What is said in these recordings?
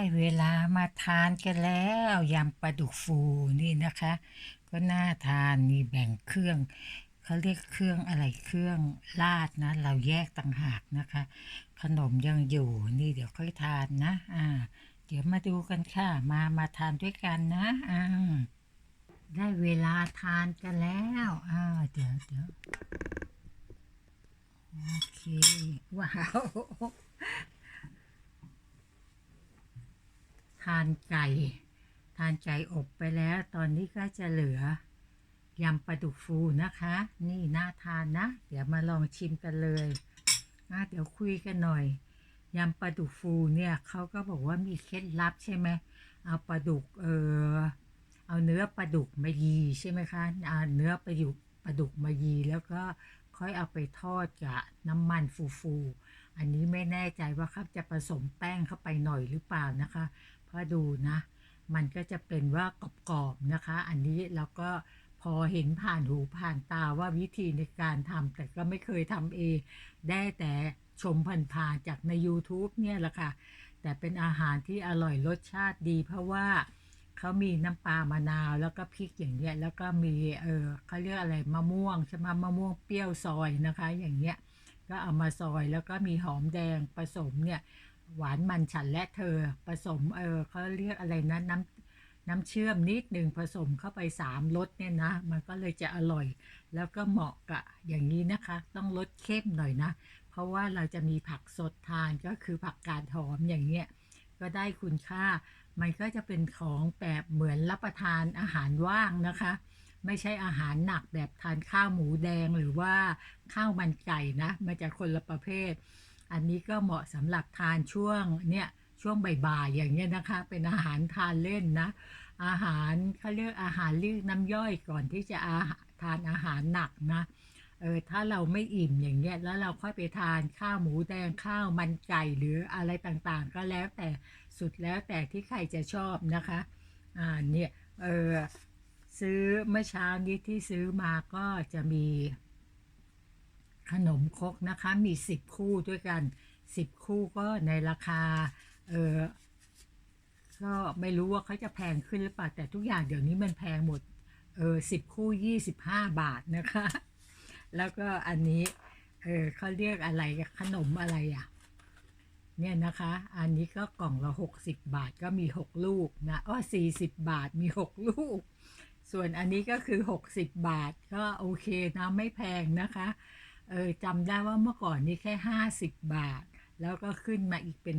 ได้เวลามาทานกันแล้วยำปลาดุกฟูนี่นะคะ ก็น่าทานมีแบ่งเครื่องเขาเรียกเครื่องอะไรเครื่องราดนะ เราแยกต่างหากนะคะ ขนมยังอยู่นี่เดี๋ยวค่อยทานนะ อ่า เดี๋ยวมาดูกันค่ะ มามาทานด้วยกันนะอ่าได้เวลาทานกันแล้วอ่าเดี๋ยวเดี๋ยวโอเคว้าว ทานไก่ทานไก่อบไปแล้ว ตอนนี้ก็จะเหลือยำปลาดุกฟูนะคะ นี่น่าทานนะ เดี๋ยวมาลองชิมกันเลยอะเดี๋ยวคุยกันหน่อยยำปลาดุกฟูเนี่ยเขาก็บอกว่ามีเคล็ดลับใช่ไหมเอาปลาดุกเออเอาเนื้อปลาดุกมายีใช่ไหมคะเอาเนื้อปลาดุกปลาดุกมายีแล้วก็ค่อยเอาไปทอดกับน้ำมันฟูๆอันนี้ไม่แน่ใจว่าเขาจะผสมแป้งเข้าไปหน่อยหรือเปล่านะคะ เพราะดูนะ มันก็จะเป็นว่ากรอบๆนะคะ อันนี้เราก็พอเห็นผ่านหูผ่านตาว่าวิธีในการทำแต่ก็ไม่เคยทำเอง ได้แต่ชมผ่านๆจากใน YouTube เนี่ยแหละค่ะ แต่เป็นอาหารที่อร่อยรสชาติดี เพราะว่าเขามีน้ำปลามะนาวแล้วก็พริกอย่างเงี้ยแล้วก็มีเออเขาเรียกอะไรมะม่วงใช่ไหมมะม่วงเปรี้ยวซอยนะคะ อย่างเงี้ยก็เอามาซอยแล้วก็มีหอมแดงผสมเนี่ย หวานมันฉันและเธอผสมเออเขาเรียกอะไรนะน้ำน้ำเชื่อมนิดหนึ่งผสมเข้าไปสามรสเนี่ยนะ มันก็เลยจะอร่อย แล้วก็เหมาะกับอย่างนี้นะคะ ต้องรสเข้มหน่อยนะ เพราะว่าเราจะมีผักสดทานก็คือผักกาดหอมอย่างเงี้ยก็ได้คุณค่า มันก็จะเป็นของแบบเหมือนรับประทานอาหารว่างนะคะ ไม่ใช่อาหารหนักแบบทานข้าวหมูแดงหรือว่าข้าวมันไก่นะ มันจะคนละประเภท อันนี้ก็เหมาะสำหรับทานช่วงเนี่ยช่วงบ่ายๆอย่างเงี้ยนะคะ เป็นอาหารทานเล่นนะ อาหารเขาเรียกอาหารเรียกน้ำย่อยก่อนที่จะอาทานอาหารหนักนะเออถ้าเราไม่อิ่มอย่างเงี้ยแล้วเราค่อยไปทานข้าวหมูแดงข้าวมันไก่หรืออะไรต่างๆ ก็แล้วแต่สุดแล้วแต่ที่ใครจะชอบนะคะอ่าเนี่ยเออซื้อเมื่อเช้านี้ที่ซื้อมาก็จะมี ขนมครกนะคะมีสิบคู่ด้วยกันสิบคู่ก็ในราคาเออก็ไม่รู้ว่าเขาจะแพงขึ้นหรือเปล่าแต่ทุกอย่างเดี๋ยวนี้มันแพงหมดเออสิบคู่ยี่สิบห้าบาทนะคะ แล้วก็อันนี้เออเขาเรียกอะไรขนมอะไรอะเนี่ยนะคะ อันนี้ก็กล่องละ60บาทก็มี6ลูกนะอ้อ40บาทมี6ลูก ส่วนอันนี้ก็คือ60บาทก็โอเคนะไม่แพงนะคะ เออจำได้ว่าเมื่อก่อนนี้แค่ 50 บาท แล้วก็ขึ้นมาอีกเป็น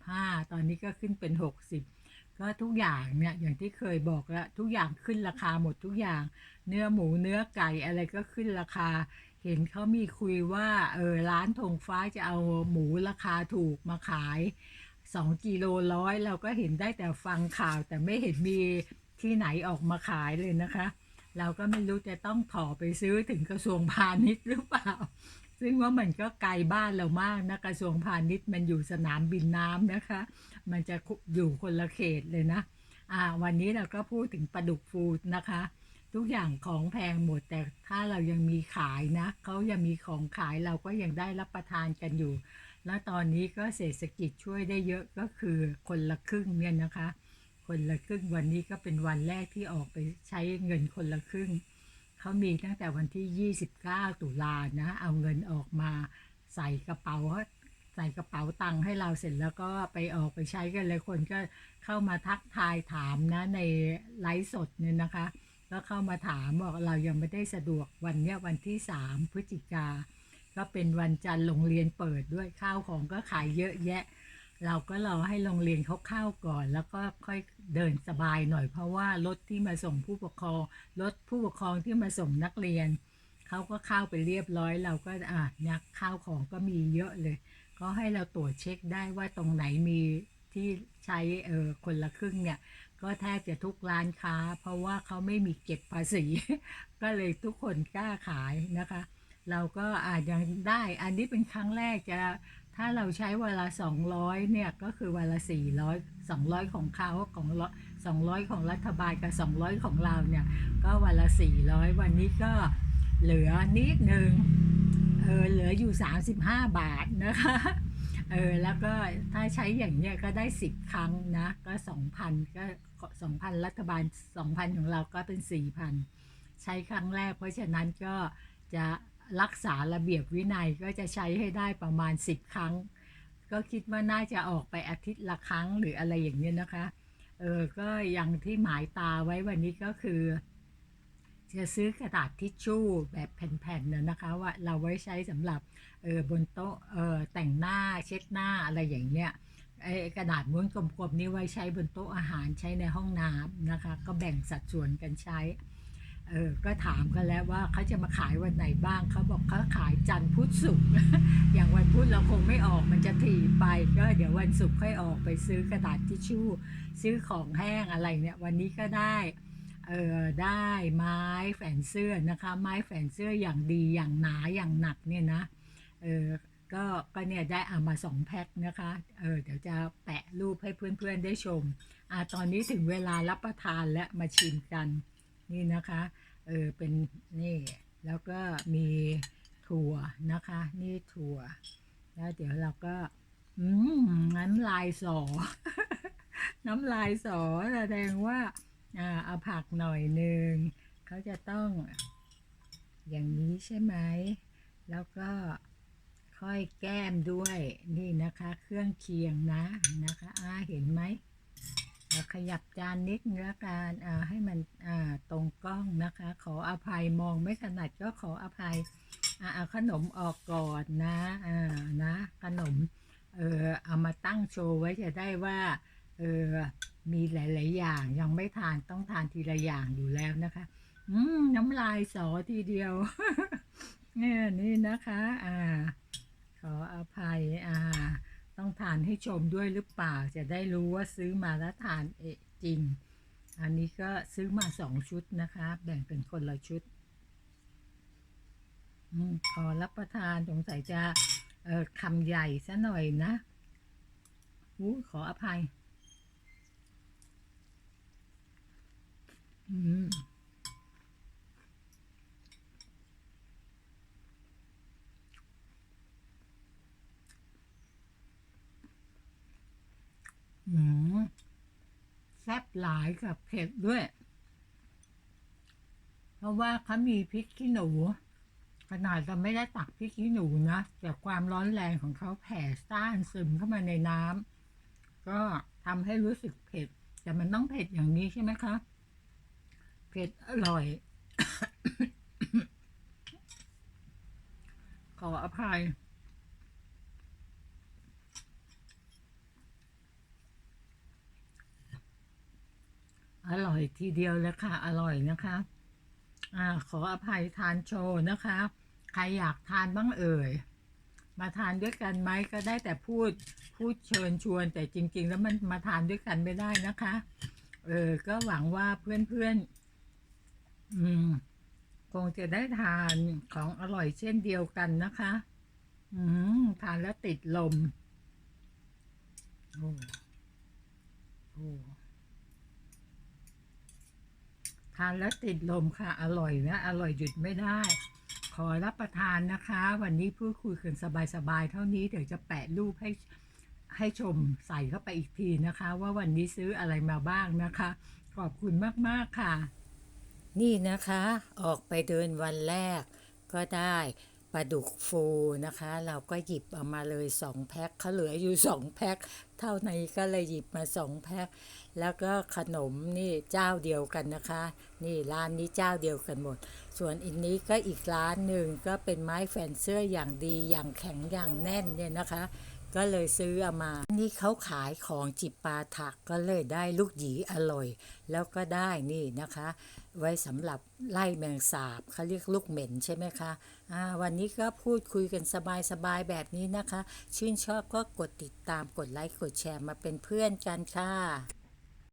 55 ตอนนี้ก็ขึ้นเป็น 60 ก็ทุกอย่างเนี่ยอย่างที่เคยบอกแล้วทุกอย่างขึ้นราคาหมดทุกอย่าง เนื้อหมูเนื้อไก่อะไรก็ขึ้นราคา เห็นเขามีคุยว่าเออร้านธงฟ้าจะเอาหมูราคาถูกมาขาย2กิโลร้อยเราก็เห็นได้แต่ฟังข่าวแต่ไม่เห็นมีที่ไหนออกมาขายเลยนะคะ เราก็ไม่รู้จะต้องถอไปซื้อถึงกระทรวงพาณิชย์หรือเปล่า ซึ่งว่ามันก็ไกลบ้านเรามากนะกระทรวงพาณิชย์มันอยู่สนามบินน้ำนะคะ มันจะอยู่คนละเขตเลยนะอ่าวันนี้เราก็พูดถึงปลาดุกฟูดนะคะ ทุกอย่างของแพงหมดแต่ถ้าเรายังมีขายนะเขายังมีของขายเราก็ยังได้รับประทานกันอยู่ แล้วตอนนี้ก็เศรษฐกิจช่วยได้เยอะก็คือคนละครึ่งเนี่ยนะคะ คนละครึ่งวันนี้ก็เป็นวันแรกที่ออกไปใช้เงินคนละครึ่ง เขามีตั้งแต่วันที่ 29 ตุลานะ เอาเงินออกมาใส่กระเป๋าใส่กระเป๋าตังค์ให้เราเสร็จแล้วก็ไปออกไปใช้กันเลยคนก็เข้ามาทักทายถามนะในไลฟ์สดเนี่ยนะคะ ก็เข้ามาถามบอกเรายังไม่ได้สะดวกวันเนี้ยวันที่ 3 พฤศจิกา ก็เป็นวันจันทร์โรงเรียนเปิดด้วยข้าวของก็ขายเยอะแยะ เราก็รอให้โรงเรียนเขาเข้าก่อน แล้วก็ค่อยเดินสบายหน่อยเพราะว่ารถที่มาส่งผู้ปกครองรถผู้ปกครองที่มาส่งนักเรียนเขาก็เข้าไปเรียบร้อย เราก็อะนักข้าวของก็มีเยอะเลย ก็ให้เราตรวจเช็คได้ว่าตรงไหนมีที่ใช้เออคนละครึ่งเนี่ย ก็แทบจะทุกร้านค้า เพราะว่าเขาไม่มีเก็บภาษี ก็เลยทุกคนกล้าขายนะคะ เราก็อาจยังได้อันนี้เป็นครั้งแรกจะ ถ้าเราใช้เวลา 200 เนี่ย ก็คือเวลา 400 200 ของเขาของ200 ของรัฐบาลกับ 200 ของเราเนี่ย ก็เวละ400 วันนี้ก็เหลือนิดนึงเออเหลืออยู่ 35 บาทนะคะเออแล้วก็ถ้าใช้อย่างเนี้ยก็ได้สิบครั้งนะ ก็สองพันก็สองพันรัฐบาลสองพันของเราก็เป็นสี่พันใช้ครั้งแรก เพราะฉะนั้นก็จะ รักษาระเบียบวินัยก็จะใช้ให้ได้ประมาณสิบครั้ง ก็คิดว่าน่าจะออกไปอาทิตย์ละครั้งหรืออะไรอย่างเงี้ยนะคะเออก็อย่างที่หมายตาไว้วันนี้ก็คือ จะซื้อกระดาษทิชชู่แบบแผ่นๆนะนะคะ ว่าเราไว้ใช้สำหรับเออบนโต๊ะเออแต่งหน้าเช็ดหน้าอะไรอย่างเงี้ยไอ้กระดาษม้วนกลมๆนี้ไว้ใช้บนโต๊ะอาหารใช้ในห้องน้ำนะคะ ก็แบ่งสัดส่วนกันใช้ เออก็ถามกันแล้วว่าเขาจะมาขายวันไหนบ้างเขาบอกเขาขายจันทร์พุธศุกร์อย่างวันพุธเราคงไม่ออกมันจะถี่ไปก็เดี๋ยววันศุกร์ค่อยออกไปซื้อกระดาษทิชชู่ ซื้อของแห้งอะไรเนี่ยวันนี้ก็ได้เออได้ไม้แฝนเสื้อนะคะ ไม้แฝนเสื้ออย่างดีอย่างหนาอย่างหนักเนี่ยนะเออก็ก็เนี่ยได้เอามาสองแพ็คนะคะเออเดี๋ยวจะแปะรูปให้เพื่อนๆได้ชมอ่าตอนนี้ถึงเวลารับประทานและมาชิมกัน นี่นะคะเออเป็นนี่แล้วก็มีถั่วนะคะ นี่ถั่ว แล้วเดี๋ยวเราก็อืมน้ำลายสอ น้ำลายสอแสดงว่าอ่าเอาผักหน่อยหนึ่งเขาจะต้อง อย่างนี้ใช่ไหมแล้วก็ค่อยแก้มด้วยนี่นะคะ เครื่องเคียงนะนะคะอ่าเห็นไหม ขยับจานนิดเนื้อการให้มันตรงกล้องนะคะ ขออภัยมองไม่ถนัดก็ขออภัยเอาขนมออกก่อนนะนะ ขนมเออเอามาตั้งโชว์ไว้จะได้ว่าเออมีหลาย ๆ อย่างยังไม่ทานต้องทานทีละอย่างอยู่แล้วนะคะ อืมน้ำลายสอทีเดียวเนี่ยนี่นะคะ อ่า ขออภัยอ่า ต้องทานให้ชมด้วยหรือเปล่า จะได้รู้ว่าซื้อมาแล้วทานเอจริง อันนี้ก็ซื้อมาสองชุดนะคะ แบ่งเป็นคนละชุดอขอรับประทานสงสัยจะเออคำใหญ่ซะหน่อยนะอู้ขออภัย อืม อืมแซ่บ หลายกับเผ็ดด้วย เพราะว่าเขามีพริกขี้หนู ขนาดเราไม่ได้ตักพริกขี้หนูนะแต่ความร้อนแรงของเขาแผ่ซ่านซึมเข้ามาในน้ำก็ทำให้รู้สึกเผ็ด แต่มันต้องเผ็ดอย่างนี้ใช่ไหมคะ เผ็ดอร่อย ขออภัย ร่อยทีเดียวเลยค่ะ อร่อยนะคะอ่าขออภัยทานโชว์นะคะ ใครอยากทานบ้างเอ่ย มาทานด้วยกันไหมก็ได้แต่พูดพูดเชิญชวน แต่จริง ๆ แล้วมันมาทานด้วยกันไม่ได้นะคะ เออก็หวังว่าเพื่อนๆ อืมคงจะได้ทานของอร่อยเช่นเดียวกันนะคะ อืมทานแล้วติดลม โอ้โอ้ ทานแล้วติดลมค่ะ อร่อยนะ อร่อยหยุดไม่ได้ ขอรับประทานนะคะ วันนี้พูดคุยกันสบายๆเท่านี้เดี๋ยวจะแปะรูปให้ให้ชมใส่เข้าไปอีกทีนะคะ ว่าวันนี้ซื้ออะไรมาบ้างนะคะ ขอบคุณมากๆค่ะ นี่นะคะ ออกไปเดินวันแรกก็ได้ ปลาดุกฟูนะคะ เราก็หยิบเอามาเลยสองแพ็คเขาเหลืออยู่สองแพ็คเท่านี้ก็เลยหยิบมาสองแพ็คแล้วก็ขนมนี่เจ้าเดียวกันนะคะ นี่ร้านนี้เจ้าเดียวกันหมด ส่วนอันนี้ก็อีกร้านหนึ่งก็เป็นไม้แฟนเสื้ออย่างดีอย่างแข็งอย่างแน่นเนี่ยนะคะ ก็เลยซื้อเอามา นี่เขาขายของจิบปาถักก็เลยได้ลูกหยีอร่อย แล้วก็ได้นี่นะคะ ไว้สำหรับไล่แมงสาบเขาเรียกลูกเหม็นใช่ไหมคะอ่าวันนี้ก็พูดคุยกันสบายๆแบบนี้นะคะ ชื่นชอบก็กดติดตามกดไลค์กดแชร์มาเป็นเพื่อนกันค่ะ